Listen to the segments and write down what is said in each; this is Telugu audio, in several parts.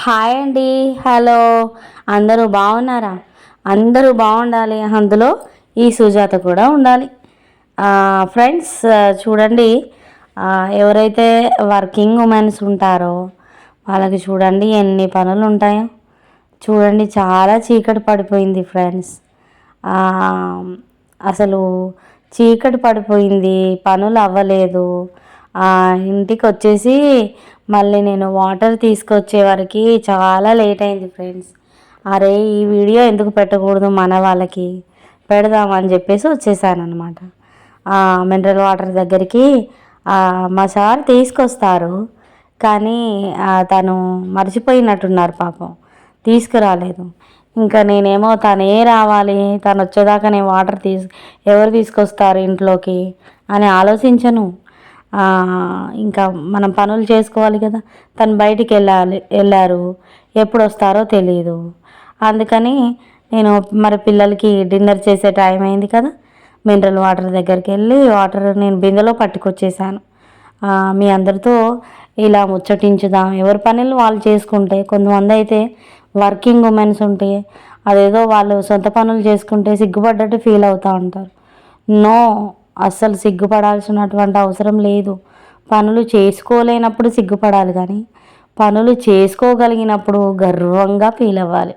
హాయ్ అండి హలో. అందరూ బాగున్నారా? అందరూ బాగుండాలి. అందులో ఈ సుజాత కూడా ఉండాలి. ఫ్రెండ్స్ చూడండి. ఎవరైతే వర్కింగ్ ఉమెన్స్ ఉంటారో వాళ్ళకి చూడండి ఎన్ని పనులు ఉంటాయో. చూడండి చాలా చీకటి పడిపోయింది ఫ్రెండ్స్. అసలు చీకటి పడిపోయింది పనులు అవ్వలేదు. ఇంటికి వచ్చేసి మళ్ళీ నేను వాటర్ తీసుకొచ్చే వరకు చాలా లేట్ అయింది ఫ్రెండ్స్. అరే ఈ వీడియో ఎందుకు పెట్టకూడదు మన వాళ్ళకి? పెడదామని చెప్పేసి వచ్చేసాను అనమాట మినరల్ వాటర్ దగ్గరికి మా సార్ తీసుకొస్తారు. కానీ తను మర్చిపోయినట్టున్నారు పాపం. తీసుకురాలేదు. ఇంకా నేనేమో తనే రావాలి. తను వచ్చేదాకా నేను వాటర్ తీసు ఎవరు తీసుకొస్తారు ఇంట్లోకి అని ఆలోచించను. ఇంకా మనం పనులు చేసుకోవాలి కదా. తను బయటికి వెళ్ళాలి వెళ్ళారు. ఎప్పుడు వస్తారో తెలియదు అందుకని నేను మరి పిల్లలకి డిన్నర్ చేసే టైం అయింది కదా. మినరల్ వాటర్ దగ్గరికి వెళ్ళి వాటర్ నేను బిందెలో పట్టుకొచ్చేసాను. మీ అందరితో ఇలా ముచ్చటించుదాం. ఎవరి పనులు వాళ్ళు చేసుకుంటే కొంతమంది అయితే వర్కింగ్ ఉమెన్స్ ఉంటే అదేదో వాళ్ళు సొంత పనులు చేసుకుంటే సిగ్గుపడ్డట్టు ఫీల్ అవుతూ ఉంటారు. నో అస్సలు సిగ్గుపడాల్సినటువంటి అవసరం లేదు. పనులు చేసుకోలేనప్పుడు సిగ్గుపడాలి కానీ పనులు చేసుకోగలిగినప్పుడు గర్వంగా ఫీల్ అవ్వాలి.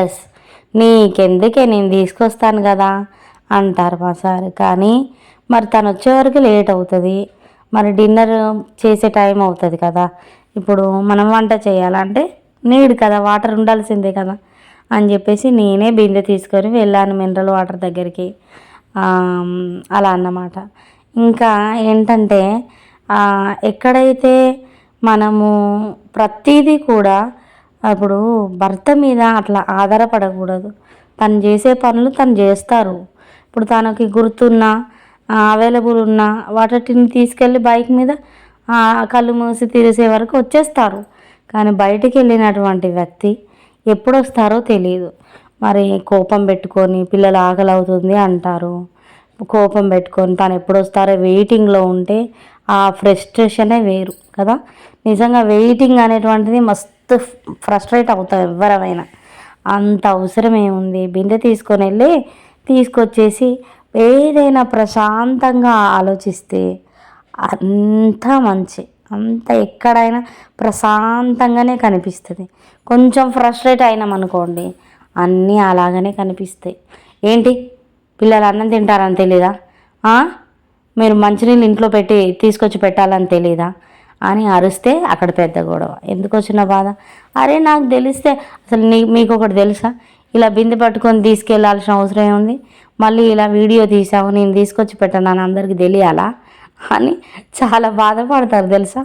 ఎస్ నీకెందుకే నేను తీసుకొస్తాను కదా అంటారు మా సార్. కానీ మరి తను వచ్చే వరకు లేట్ అవుతుంది. మరి డిన్నర్ చేసే టైం అవుతుంది కదా. ఇప్పుడు మనం వంట చేయాలంటే నీడ్ కదా వాటర్ ఉండాల్సిందే కదా అని చెప్పేసి నేనే బిందె తీసుకొని వెళ్ళాను మినరల్ వాటర్ దగ్గరికి. అలా అన్నమాట. ఇంకా ఏంటంటే ఎక్కడైతే మనము ప్రతిదీ కూడా ఇప్పుడు భర్త మీద అట్లా ఆధారపడకూడదు. తను చేసే పనులు తను చేస్తారు. ఇప్పుడు తనకి గుర్తున్నా అవైలబుల్ ఉన్న వాటిని తీసుకెళ్ళి బైక్ మీద కళ్ళు మూసి తీరేసే వరకు వచ్చేస్తారు. కానీ బయటికి వెళ్ళినటువంటి వ్యక్తి ఎప్పుడు వస్తారో తెలియదు. మరి కోపం పెట్టుకొని పిల్లలు ఆకలి అవుతుంది అంటారు. కోపం పెట్టుకొని తను ఎప్పుడు వస్తారో వెయిటింగ్లో ఉంటే ఆ ఫ్రస్ట్రేషనే వేరు కదా. నిజంగా వెయిటింగ్ అనేటువంటిది మస్తు ఫ్రస్ట్రేట్ అవుతాం ఎవరమైనా. అంత అవసరం ఏముంది బిందె తీసుకొని వెళ్ళి తీసుకొచ్చేసి ఏదైనా ప్రశాంతంగా ఆలోచిస్తే అంతా మంచి. అంత ఎక్కడైనా ప్రశాంతంగానే కనిపిస్తుంది. కొంచెం ఫ్రస్ట్రేట్ అయినాం అనుకోండి అన్నీ అలాగనే కనిపిస్తాయి. ఏంటి? పిల్లలు అన్నం తింటారని తెలీదా? మీరు మంచినీళ్ళు ఇంట్లో పెట్టి తీసుకొచ్చి పెట్టాలని తెలీదా? అని అరిస్తే అక్కడ పెద్ద గొడవ. ఎందుకు వచ్చిన బాధ? అరే నాకు తెలిస్తే అసలు నీ మీకు ఒకటి తెలుసా? ఇలా బిందె పట్టుకొని తీసుకెళ్ళాల్సిన అవసరం ఏముంది? మళ్ళీ ఇలా వీడియో తీసావు నేను తీసుకొచ్చి పెట్టాను అని అందరికీ తెలియాలా? అని చాలా బాధపడతారు తెలుసా?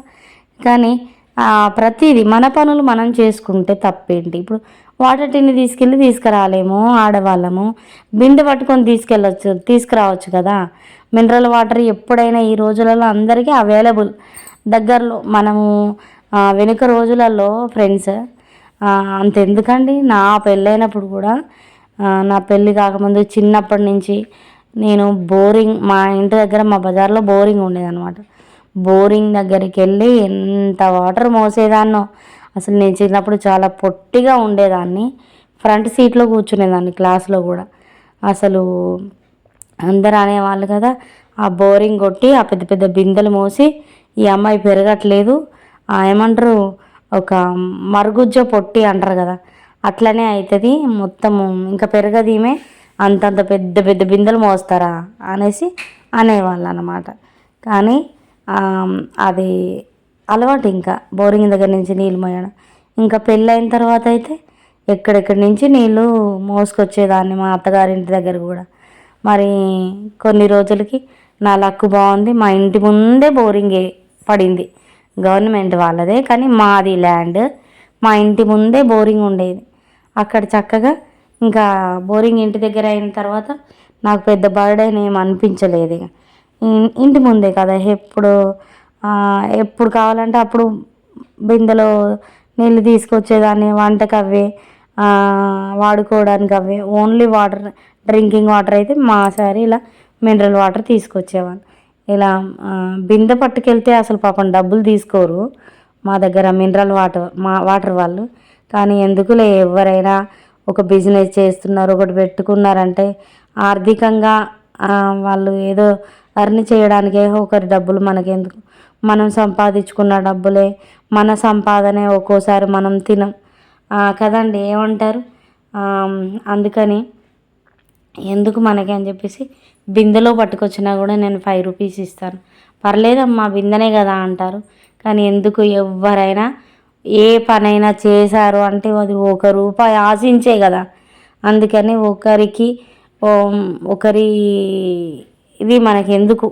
కానీ ప్రతిదీ మన పనులు మనం చేసుకుంటే తప్పేంటి? ఇప్పుడు వాటర్ టిన్ని తీసుకెళ్ళి తీసుకురాలేము ఆడవాళ్ళము. బిందె పట్టుకొని తీసుకెళ్ళచ్చు తీసుకురావచ్చు కదా. మినరల్ వాటర్ ఎప్పుడైనా ఈ రోజులలో అందరికీ అవైలబుల్. దగ్గరలో మనము వెనుక రోజులలో ఫ్రెండ్స్ అంతెందుకండి? నా పెళ్ళైనప్పుడు కూడా నా పెళ్ళి కాకముందు చిన్నప్పటి నుంచి నేను బోరింగ్ మా ఇంటి దగ్గర మా బజార్లో బోరింగ్ ఉండేదన్నమాట. బోరింగ్ దగ్గరికి వెళ్ళి ఎంత వాటర్ మోసేదాన్నో. అసలు నేను చిన్నప్పుడు చాలా పొట్టిగా ఉండేదాన్ని. ఫ్రంట్ సీట్లో కూర్చునేదాన్ని క్లాస్లో కూడా. అసలు అందరు అనేవాళ్ళు కదా ఆ బోరింగ్ కొట్టి ఆ పెద్ద పెద్ద బిందెలు మోసి ఈ అమ్మాయి పెరగట్లేదు. ఆ ఏమంటారు ఒక మరుగుజ్జ పొట్టి అంటారు కదా అట్లనే అవుతుంది మొత్తము ఇంకా పెరగదు ఈమె అంతంత పెద్ద పెద్ద బిందెలు మోస్తారా అనేసి అనేవాళ్ళు అన్నమాట కానీ అది అలవాటు ఇంకా. బోరింగ్ దగ్గర నుంచి నీళ్ళు మోయడం. ఇంకా పెళ్ళైన తర్వాత అయితే ఎక్కడెక్కడి నుంచి నీళ్ళు మోసుకొచ్చేదాన్ని మా అత్తగారింటి దగ్గర కూడా. మరి కొన్ని రోజులకి నా లక్కు బాగుంది. మా ఇంటి ముందే బోరింగ్ పడింది. గవర్నమెంట్ వాళ్ళదే కానీ మాది ల్యాండ్. మా ఇంటి ముందే బోరింగ్ ఉండేది. అక్కడ చక్కగా ఇంకా బోరింగ్ ఇంటి దగ్గర అయిన తర్వాత నాకు పెద్ద బర్డెన్ ఏం అనిపించలేదు ఇక. ఇంటి ముందే కదా ఎప్పుడు ఎప్పుడు కావాలంటే అప్పుడు బిందెలో నీళ్ళు తీసుకొచ్చేదాన్ని వంటకు అవే వాడుకోవడానికి అవే ఓన్లీ వాటర్ డ్రింకింగ్ వాటర్ అయితే మా సారి ఇలా మినరల్ వాటర్ తీసుకొచ్చేవాళ్ళు. ఇలా బిందె పట్టుకెళ్తే అసలు పాపం డబ్బులు తీసుకోరు మా దగ్గర మినరల్ వాటర్ మా వాటర్ వాళ్ళు. కానీ ఎందుకులే ఎవరైనా ఒక బిజినెస్ చేస్తున్నారు ఒకటి పెట్టుకున్నారంటే ఆర్థికంగా వాళ్ళు ఏదో అర్న్ చేయడానికే ఒకరి డబ్బులు మనకెందుకు? మనం సంపాదించుకున్న డబ్బులే మన సంపాదనే ఒక్కోసారి మనం తినం. కదండి ఏమంటారు? అందుకని ఎందుకు మనకి అని చెప్పేసి బిందెలో పట్టుకొచ్చినా కూడా నేను ఫైవ్ రూపీస్ ఇస్తాను. పర్లేదమ్మా బిందెనే కదా అంటారు. కానీ ఎందుకు ఎవరైనా ఏ పనైనా చేశారు అంటే అది ఒక రూపాయి ఆశించే కదా. అందుకని ఒకరికి ఒకరి ఇది మనకి ఎందుకు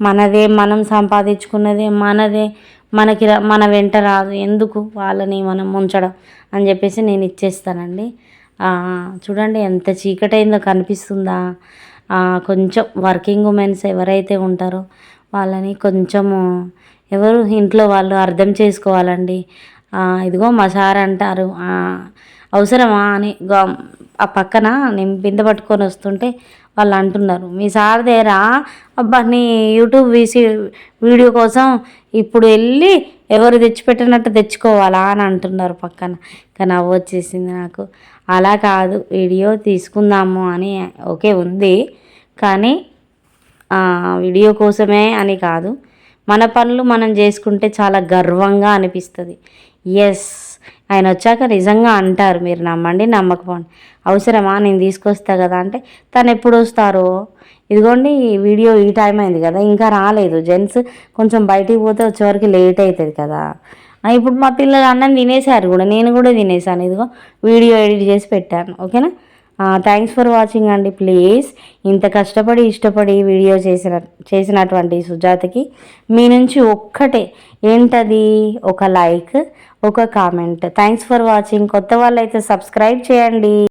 మనదే మనం సంపాదించుకున్నదే మనదే మనకి రా- మన వెంట రాదు. ఎందుకు వాళ్ళని మనం ఉంచడం అని చెప్పేసి నేను ఇచ్చేస్తానండి. చూడండి ఎంత చీకటైందో కనిపిస్తుందా? కొంచెం వర్కింగ్ ఉమెన్స్ ఎవరైతే ఉంటారో వాళ్ళని కొంచెము ఎవరు ఇంట్లో వాళ్ళు అర్థం చేసుకోవాలండి. ఇదిగో మా సార్ అంటారు. అవసరమా అని ఆ పక్కన నేను బిందె పట్టుకొని వస్తుంటే వాళ్ళు అంటున్నారు. మీ సార్ దేరా అబ్బా నీ యూట్యూబ్ వీసీ వీడియో కోసం ఇప్పుడు వెళ్ళి ఎవరు తెచ్చిపెట్టినట్టు తెచ్చుకోవాలా అని అంటున్నారు పక్కన. కానీ నవ్వు వచ్చేసింది నాకు. అలా కాదు వీడియో తీసుకుందాము అని ఓకే ఉంది. కానీ వీడియో కోసమే అని కాదు. మన పనులు మనం చేసుకుంటే చాలా గర్వంగా అనిపిస్తుంది. ఎస్ ఆయన వచ్చాక నిజంగా అంటారు మీరు నమ్మండి నమ్మకపోండి. అవసరమా? నేను తీసుకొస్తా కదా. అంటే తను ఎప్పుడు వస్తారో? ఇదిగోండి ఈ వీడియో ఈ టైం అయింది కదా ఇంకా రాలేదు. జెంట్స్ కొంచెం బయటికి పోతే వచ్చేవరకు లేట్ అవుతుంది కదా. ఇప్పుడు మా పిల్లలు అన్నం తినేశారు కూడా నేను కూడా తినేసాను ఇదిగో వీడియో ఎడిట్ చేసి పెట్టాను. ఓకేనా? థ్యాంక్స్ ఫర్ వాచింగ్ అండి ప్లీజ్ ఇంత కష్టపడి ఇష్టపడి వీడియో చేసిన చేసినటువంటి సుజాతకి మీ నుంచి ఒక్కటే ఏంటది? ఒక లైక్ ఒక కామెంట్. థ్యాంక్స్ ఫర్ వాచింగ్ కొత్త వాళ్ళైతే సబ్స్క్రైబ్ చేయండి.